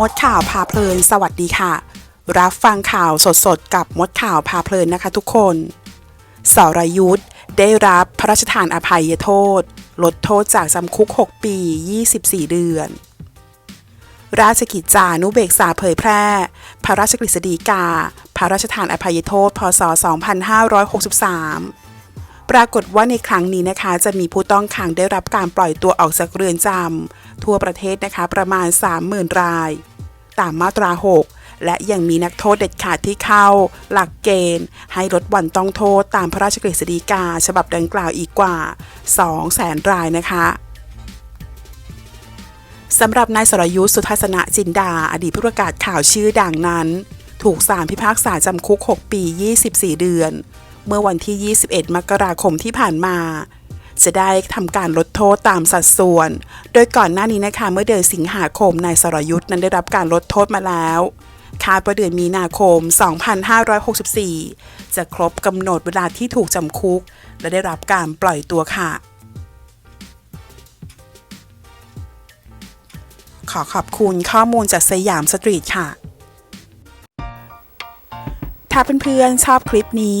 มดข่าวพาเพลิน สวัสดีค่ะ รับฟังข่าวสดๆ กับมดข่าวพาเพลินนะคะทุกคนสรยุทธ์ได้รับพระราชทานอภัยโทษ ลดโทษจากจำคุก 6 ปี 24 เดือน ราชกิจจานุเบกษาเผยแพร่ พระราชกฤษฎีกา พระราชทานอภัยโทษ พศ 2563 ปรากฏว่าในครั้งนี้นะคะ จะมีผู้ต้องขังได้รับการปล่อยตัวออกจากเรือนจำทั่วประเทศนะคะประมาณ 30,000 ราย ตามมาตรา 6 และยังมีนักโทษเด็ดขาดที่เข้า หลักเกณฑ์ ให้ลดวันต้องโทษตามพระราชกฤษฎีกา ฉบับดังกล่าวอีกกว่า 200,000 รายนะคะสำหรับนายสรยุทธ์สุทัศนจินดา อดีตผู้ประกาศข่าวชื่อดังนั้น ถูกศาลพิพากษาจำคุก 6 ปี 24 เดือน เมื่อวันที่ 21 มกราคมที่ผ่านมา จะได้ทำการลดโทษตามสัดส่วน โดยก่อนหน้านี้นะคะเมื่อเดือนสิงหาคมนายสรยุทธ์นั้นได้รับการลดโทษมาแล้วคาดว่าเดือนมีนาคม 2564 จะครบกำหนดเวลาที่ถูกจำคุก และได้รับการปล่อยตัวค่ะ ขอขอบคุณข้อมูลจากสยามสตรีทค่ะ ถ้าเพื่อนๆชอบคลิปนี้